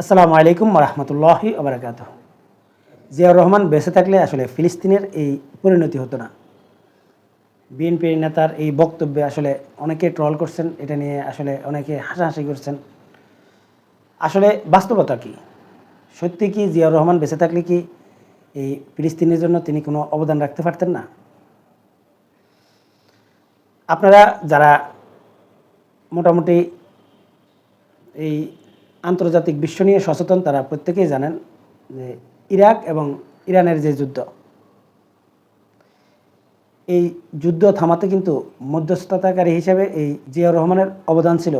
আসসালামু আলাইকুম রহমতুল্লাহি আবরাকাত জিয়াউর রহমান, বেঁচে থাকলে আসলে ফিলিস্তিনের এই পরিণতি হতো না। বিএনপির নেতার এই বক্তব্যে আসলে অনেকে ট্রল করছেন, এটা নিয়ে আসলে অনেকে হাসাহাসি করছেন। আসলে বাস্তবতা কি? সত্যি কি জিয়াউর রহমান বেঁচে থাকলে কি এই ফিলিস্তিনের জন্য তিনি কোনো অবদান রাখতে পারতেন না? আপনারা যারা মোটামুটি এই আন্তর্জাতিক বিশ্ব নিয়ে সচেতন তারা প্রত্যেকেই জানেন যে ইরাক এবং ইরানের যে যুদ্ধ। এই যুদ্ধ থামাতে কিন্তু মধ্যস্থতাকারী হিসেবে এই জিয়াউর রহমানের অবদান ছিল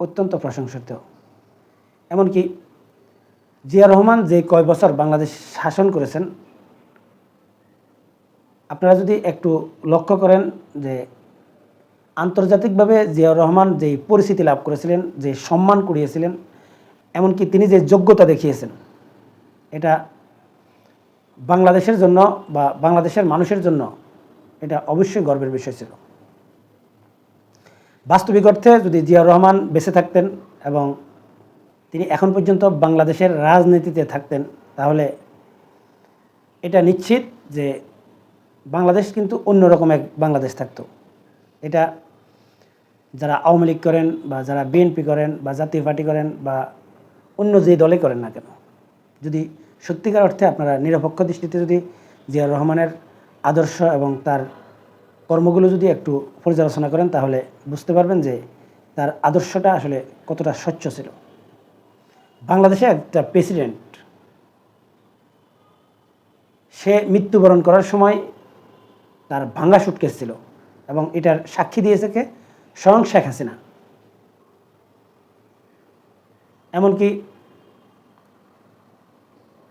অত্যন্ত প্রশংসিত। এমনকি জিয়া রহমান যে কয় বছর বাংলাদেশ শাসন করেছেন, আপনারা যদি একটু লক্ষ্য করেন যে আন্তর্জাতিকভাবে জিয়াউর রহমান যেই পরিচিতি লাভ করেছিলেন, যে সম্মান কুড়িয়েছিলেন এমনকি তিনি যে যোগ্যতা দেখিয়েছেন, এটা বাংলাদেশের জন্য বা বাংলাদেশের মানুষের জন্য এটা অবশ্যই গর্বের বিষয় ছিল। বাস্তবিক অর্থে যদি জিয়াউর রহমান বেঁচে থাকতেন এবং তিনি এখন পর্যন্ত বাংলাদেশের রাজনীতিতে থাকতেন, তাহলে এটা নিশ্চিত যে বাংলাদেশ কিন্তু অন্যরকম এক বাংলাদেশ থাকতো। এটা যারা আওয়ামী লীগ করেন বা যারা বিএনপি করেন বা জাতীয় পার্টি করেন বা অন্য যে দলে করেন না কেন? যদি সত্যিকার অর্থে আপনারা নিরপেক্ষ দৃষ্টিতে যদি জিয়াউর রহমানের আদর্শ এবং তার কর্মগুলো যদি একটু পর্যালোচনা করেন, তাহলে বুঝতে পারবেন যে তার আদর্শটা আসলে কতটা স্বচ্ছ ছিল। বাংলাদেশে একটা প্রেসিডেন্ট, সে মৃত্যুবরণ করার সময় তার ভাঙ্গা সুটকেস ছিল এবং এটার সাক্ষী দিয়েছে কে? স্বয়ং শেখ হাসিনা। এমনকি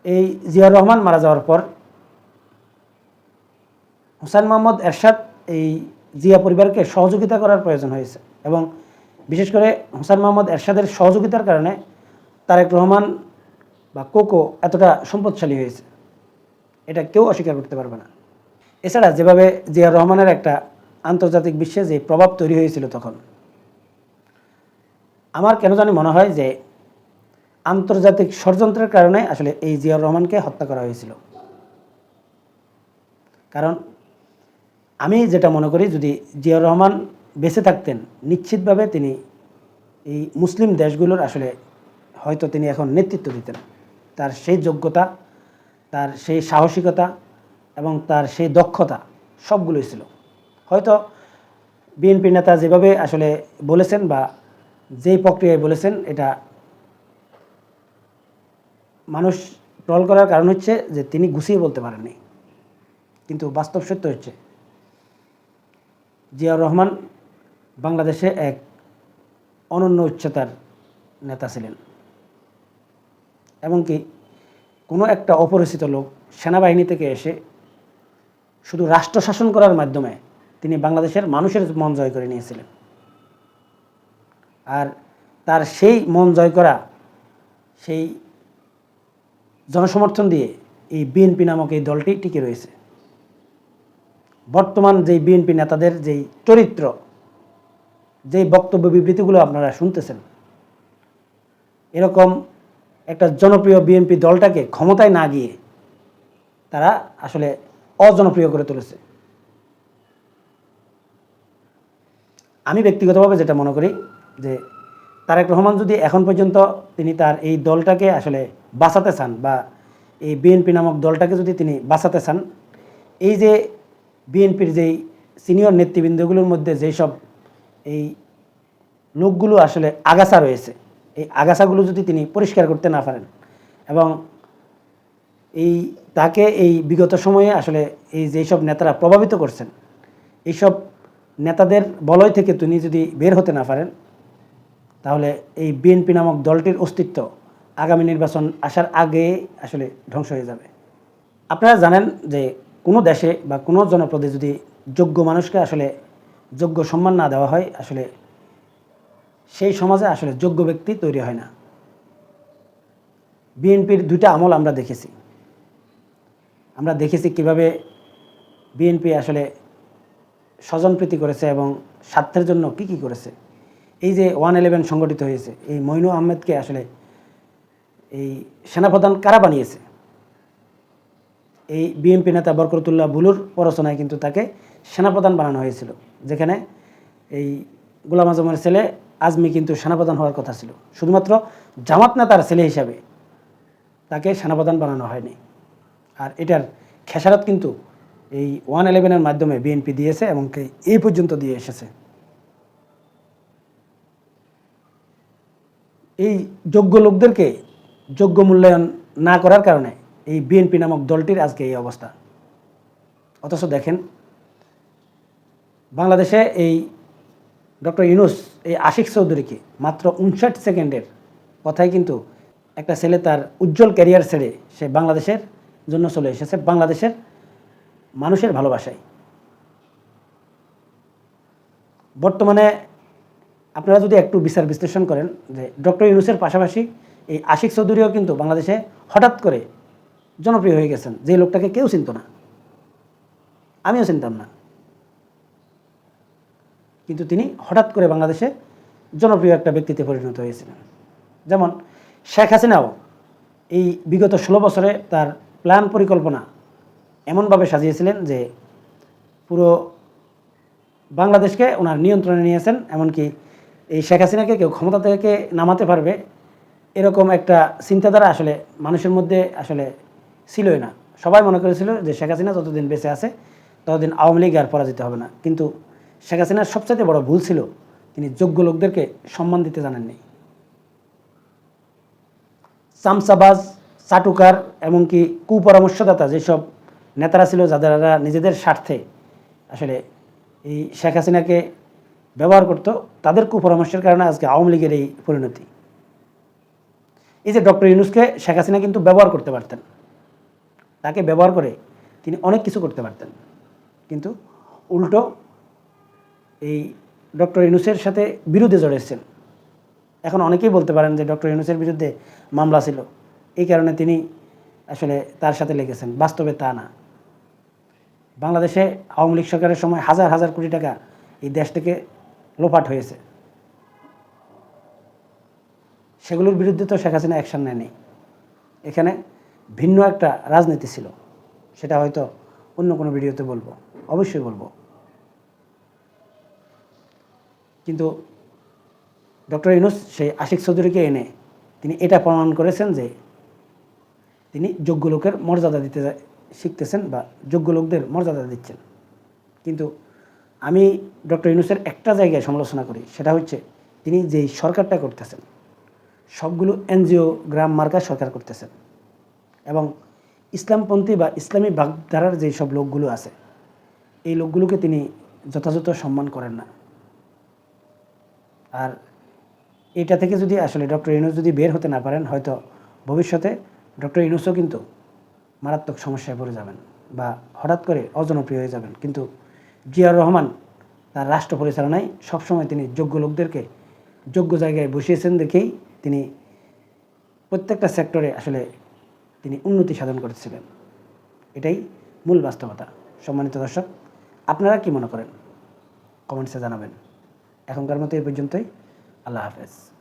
এই জিয়াউর রহমান মারা যাওয়ার পর হোসেন মোহাম্মদ এরশাদ এই জিয়া পরিবারকে সহযোগিতা করার প্রয়োজন হয়েছে এবং বিশেষ করে হোসেন মোহাম্মদ এরশাদের সহযোগিতার কারণে তারেক রহমান বা কোকো এতটা সম্পদশালী হয়েছে। এটা কেউ অস্বীকার করতে পারবে না। এছাড়া যেভাবে জিয়া রহমানের একটা আন্তর্জাতিক বিশ্বে যে প্রভাব তৈরি হয়েছিল তখন, আমার কেন জানি মনে হয় যে আন্তর্জাতিক ষড়যন্ত্রের কারণে আসলে এই জিয়াউর রহমানকে হত্যা করা হয়েছিল। কারণ আমি যেটা মনে করি, যদি জিয়াউর রহমান বেঁচে থাকতেন, নিশ্চিতভাবে তিনি এই মুসলিম দেশগুলোর আসলে হয়তো তিনি এখন নেতৃত্ব দিতেন। তার সেই যোগ্যতা, তার সেই সাহসিকতা এবং তার সেই দক্ষতা সবগুলোই ছিল। হয়তো বিএনপি নেতা যেভাবে আসলে বলেছেন বা যেই প্রক্রিয়ায় বলেছেন, এটা মানুষ ট্রল করার কারণ হচ্ছে যে তিনি গুছিয়ে বলতে পারেননি। কিন্তু বাস্তব সত্য হচ্ছে জিয়াউর রহমান বাংলাদেশে এক অনন্য উচ্চতার নেতা ছিলেন। এমনকি কোনো একটা অপরিচিত লোক সেনাবাহিনী থেকে এসে শুধু রাষ্ট্র শাসন করার মাধ্যমে তিনি বাংলাদেশের মানুষের মন জয় করে নিয়েছিলেন। আর তার সেই মন জয় করা, সেই জনসমর্থন দিয়ে এই বিএনপি নামক এই দলটি টিকে রয়েছে। বর্তমান যেই বিএনপি নেতাদের যেই চরিত্র, যেই বক্তব্য বিবৃতিগুলো আপনারা শুনতেছেন, এরকম একটা জনপ্রিয় বিএনপি দলটাকে ক্ষমতায় না গিয়ে তারা আসলে অজনপ্রিয় করে তুলেছে। আমি ব্যক্তিগতভাবে যেটা মনে করি যে তারেক রহমান যদি এখন পর্যন্ত তিনি তার এই দলটাকে আসলে বাঁচাতে চান বা এই বিএনপি নামক দলটাকে যদি তিনি বাঁচাতে চান, এই যে বিএনপির যেই সিনিয়র নেতৃবৃন্দগুলোর মধ্যে যেই সব এই লোকগুলো আসলে আগাছা রয়েছে, এই আগাছাগুলো যদি তিনি পরিষ্কার করতে না পারেন এবং এই তাকে এই বিগত সময়ে আসলে এই যেসব নেতারা প্রভাবিত করছেন, এইসব নেতাদের বলয় থেকে তিনি যদি বের হতে না পারেন, তাহলে এই বিএনপি নামক দলটির অস্তিত্ব আগামী নির্বাচন আসার আগে আসলে ধ্বংস হয়ে যাবে। আপনারা জানেন যে কোনো দেশে বা কোনো জনপদে যদি যোগ্য মানুষকে আসলে যোগ্য সম্মান না দেওয়া হয়, আসলে সেই সমাজে আসলে যোগ্য ব্যক্তি তৈরি হয় না। বিএনপির দুইটা আমল আমরা দেখেছি। আমরা দেখেছি কীভাবে বিএনপি আসলে স্বজনপ্রীতি করেছে এবং স্বার্থের জন্য কি কি করেছে। এই যে ওয়ান ইলেভেন সংগঠিত হয়েছে, এই মইনু আহমেদকে আসলে এই সেনাপ্রধান কারা বানিয়েছে? এই বিএনপি নেতা বরকতুল্লাহ বুলুর পরচনায় কিন্তু তাকে সেনাপ্রধান বানানো হয়েছিল, যেখানে এই গোলাম আজমের ছেলে আজমি কিন্তু সেনাপ্রধান হওয়ার কথা ছিল। শুধুমাত্র জামাত নেতার ছেলে হিসাবে তাকে সেনাপ্রধান বানানো হয়নি। আর এটার খেসারত কিন্তু এই ওয়ান ইলেভেনের মাধ্যমে বিএনপি দিয়েছে এবং এই পর্যন্ত দিয়ে এসেছে। এই যোগ্য লোকদেরকে যোগ্য মূল্যায়ন না করার কারণে এই বিএনপি নামক দলটির আজকে এই অবস্থা। অথচ দেখেন, বাংলাদেশে এই ডক্টর ইউনুস, এই আশিক চৌধুরীকে মাত্র উনষাট সেকেন্ডের কথাই কিন্তু একটা ছেলে তার উজ্জ্বল ক্যারিয়ার ছেড়ে সে বাংলাদেশের জন্য চলে এসেছে, বাংলাদেশের মানুষের ভালোবাসায়। বর্তমানে আপনারা যদি একটু বিচার বিশ্লেষণ করেন যে ডক্টর ইউনুসের পাশাপাশি এই আশিক চৌধুরীও কিন্তু বাংলাদেশে হঠাৎ করে জনপ্রিয় হয়ে গেছেন। যে লোকটাকে কেউ চিনত না। আমিও চিনতাম না। কিন্তু তিনি হঠাৎ করে বাংলাদেশে জনপ্রিয় একটা ব্যক্তিতে পরিণত হয়েছিলেন। যেমন শেখ হাসিনাও এই বিগত ষোলো বছরে তার প্ল্যান পরিকল্পনা এমনভাবে সাজিয়েছিলেন যে পুরো বাংলাদেশকে ওনার নিয়ন্ত্রণে নিয়েছেন, এমনকি এই শেখ হাসিনাকে কেউ ক্ষমতা থেকে নামাতে পারবে এরকম একটা চিন্তাধারা আসলে মানুষের মধ্যে আসলে ছিলই না। সবাই মনে করেছিল যে শেখ হাসিনা যতদিন বেঁচে আছে, ততদিন আওয়ামী লীগ আর পরাজিত হবে না। কিন্তু শেখ হাসিনার সবচাইতে বড় ভুল ছিল, তিনি যোগ্য লোকদেরকে সম্মান দিতে জানেননি। চামচাবাজ, চাটুকার, এমনকি কুপরামর্শদাতা যেসব নেতারা ছিল যারা নিজেদের স্বার্থে আসলে এই শেখ হাসিনাকে ব্যবহার করত, তাদের কুপরামর্শের কারণে আজকে আওয়ামী লীগের এই পরিণতি। এই যে ডক্টর ইউনুসকে শেখ হাসিনা কিন্তু ব্যবহার করতে পারতেন। তাকে ব্যবহার করে তিনি অনেক কিছু করতে পারতেন। কিন্তু উল্টো এই ডক্টর ইউনুসের সাথে বিরুদ্ধে জড়িয়েছেন এখন অনেকেই বলতে পারেন যে ডক্টর ইউনুসের বিরুদ্ধে মামলা ছিল। এই কারণে তিনি আসলে তার সাথে লেগেছেন। বাস্তবে তা না। বাংলাদেশে আওয়ামী লীগ সরকারের সময় হাজার হাজার কোটি টাকা এই দেশ থেকে লোপাট হয়েছে। সেগুলোর বিরুদ্ধে তো শেখ হাসিনা অ্যাকশন নেয়নি। এখানে ভিন্ন একটা রাজনীতি ছিল, সেটা হয়তো অন্য কোনো ভিডিওতে বলব, অবশ্যই বলব। কিন্তু ডক্টর ইউনুস, সেই আশিক চৌধুরীকে এনে তিনি এটা প্রমাণ করেছেন যে তিনি যোগ্য লোকের মর্যাদা দিতে শিখতেছেন বা যোগ্য লোকদের মর্যাদা দিচ্ছেন। কিন্তু আমি ডক্টর ইউনুসের একটা জায়গায় সমালোচনা করি, সেটা হচ্ছে তিনি যেই সরকারটা করতেছেন সবগুলো এনজিও গ্রাম মার্কা সরকার করতেছেন এবং ইসলামপন্থী বা ইসলামী বাগধারার যেই সব লোকগুলো আছে, এই লোকগুলোকে তিনি যথাযথ সম্মান করেন না। আর এটা থেকে যদি আসলে ডক্টর ইউনুস যদি বের হতে না পারেন, হয়তো ভবিষ্যতে ডক্টর ইউনুসও কিন্তু মারাত্মক সমস্যায় পড়ে যাবেন বা হঠাৎ করে অজনপ্রিয় হয়ে যাবেন। কিন্তু জিয়াউর রহমান তার রাষ্ট্র পরিচালনায় সবসময় তিনি যোগ্য লোকদেরকে যোগ্য জায়গায় বসিয়েছেন দেখেই তিনি প্রত্যেকটা সেক্টরে আসলে তিনি উন্নতি সাধন করেছিলেন। এটাই মূল বাস্তবতা। সম্মানিত দর্শক, আপনারা কি মনে করেন? কমেন্টসে জানাবেন। এখনকার মতো এই পর্যন্তই। আল্লাহ হাফেজ।